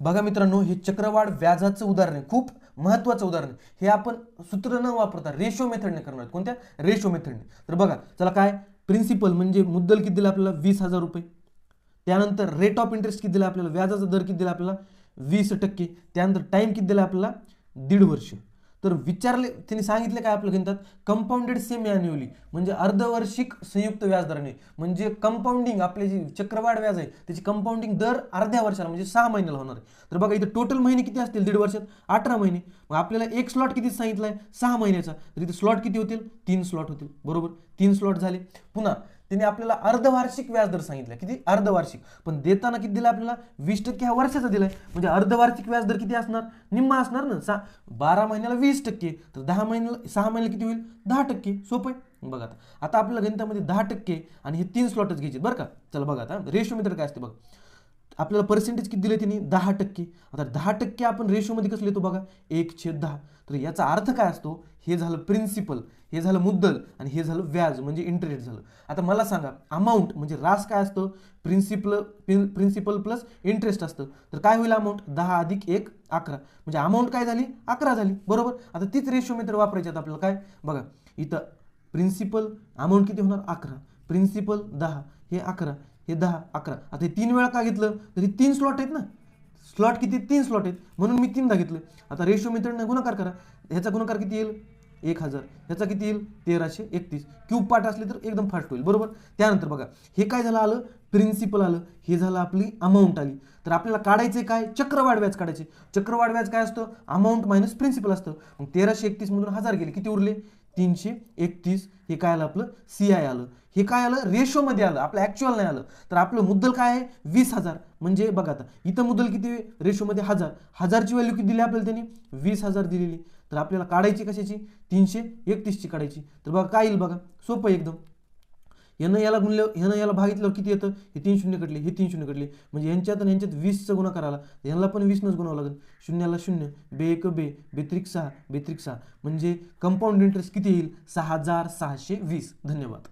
बघा मित्रांनो हे चक्रवाढ व्याजाचं उदाहरण आहे. खूप महत्त्वाचं उदाहरण आहे. हे आपण सूत्र न वापरता रेशो मेथडने करणार कोणत्या? रेशो मेथडने तर बघा चला काय? प्रिन्सिपल म्हणजे मुद्दल किती दिलं आपल्याला? वीस हजार रुपये. त्यानंतर रेट ऑफ इंटरेस्ट किती दिला आपल्याला? व्याजाचा दर किती दिला आपल्याला? वीस टक्के. त्यानंतर टाईम किती दिला आपल्याला? दीड वर्ष. तर विचारले त्यांनी सांगितले काय आपलं घेतात कंपाऊंडेड सेमी अॅन्युअली म्हणजे अर्धवार्षिक संयुक्त व्याजदराने. म्हणजे कंपाऊंडिंग आपले जे चक्रवाढ व्याज आहे त्याची कंपाऊंडिंग दर अर्ध्या वर्षाला म्हणजे सहा महिन्याला होणार आहे. तर बघा इथं टोटल महिने किती असतील? दीड वर्षात. अठरा महिने. मग आपल्याला एक स्लॉट किती सांगितला आहे सहा महिन्याचा. तर इथे स्लॉट किती होतील? तीन स्लॉट होतील. बरोबर? तीन स्लॉट झाले. पुन्हा त्यांनी आपल्याला अर्धवार्षिक व्याजदर सांगितलं किती? अर्धवार्षिक. पण देताना किती दिला आपल्याला? वीस टक्के हा वर्षाचा दिलाय. म्हणजे अर्धवार्षिक व्याजदर किती असणार? निम्मा असणार ना? सा बारा महिन्याला वीस टक्के. तर दहा महिन्याला सहा महिन्याला किती होईल? दहा टक्के. सोपं आहे? बघा आता. आता आपल्याला गणितामध्ये दहा टक्के आणि हे तीन स्लॉटच घ्यायचे बरं का? चला बघा आता. रेशो मित्र काय असते बघा? आपल्याला पर्सेंटेज किती दिले त्यांनी दहा टक्के. आता दहा टक्के आपण रेशोमध्ये कसं लिहितो बघा? एक छेद दहा. तर याचा अर्थ काय असतो? हे झालं प्रिन्सिपल हे झालं मुद्दल आणि हे झालं व्याज म्हणजे इंटरेस्ट झालं. आता मला सांगा अमाऊंट म्हणजे रास काय असतं? प्रिन्सिपल प्रिन्सिपल प्लस इंटरेस्ट असतं. तर काय होईल अमाऊंट दहा अधिक एक अकरा. म्हणजे अमाऊंट काय झाली? अकरा झाली. बरोबर? आता तीच रेशो मेथड वापरायची आता आपल्याला काय? बघा इथं प्रिन्सिपल अमाऊंट किती होणार? अकरा. प्रिन्सिपल दहा. हे अकरा. हे दहा अकरा. आता हे तीन वेळा का घेतलं? तर हे तीन स्लॉट आहेत ना. स्लॉट किती? तीन स्लॉट आहेत. म्हणून मी तीनदा घेतलं. आता रेशो मेथडनं गुणाकार करा. ह्याचा गुणाकार किती येईल? एक हजार. ह्याचा किती येईल? तेराशे एकतीस. क्यूब पाठ असले तर एकदम फास्ट होईल. बरोबर? त्यानंतर बघा. हे काय झालं आलं? प्रिन्सिपल आलं. हे झालं आपली अमाऊंट आली. तर आपल्याला काढायचे काय? चक्रवाढ व्याज काढायचे चक्रवाढ व्याज काय असतं? अमाऊंट मायनस प्रिन्सिपल असतं. मग तेराशे एकतीसमधून हजार गेले. किती उरले? तीनशे एकतीस हे काय आलं आपलं? सी आय आलं. हे काय आलं? रेशोमध्ये आलं. आपलं ॲक्च्युअल नाही आलं. तर आपलं मुद्दल काय आहे? वीस हजार. म्हणजे बघा आता इथं मुद्दल किती रेशोमध्ये हजार. हजारची व्हॅल्यू किती दिली आपल्याला त्यांनी? वीस हजार दिलेली. तर आपल्याला काढायची कशाची? तीनशे एकतीसची काढायची. तर बघा काय येईल बघा? सोपं एकदम. यानं याला गुणलं ह्यानं याला भागितलं किती येतं? हे तीन शून्य कटले हे तीन शून्य कटले. म्हणजे यांच्यात आणि यांच्यात वीसचा गुणा करायला यांना पण वीसनंच गुणावं लागेल. शून्याला शून्य बे एक बे बेत्रिक सहा बेत्रिक सहा. म्हणजे कंपाऊंड इंटरेस्ट किती येईल? सहा हजार सहाशे वीस. धन्यवाद.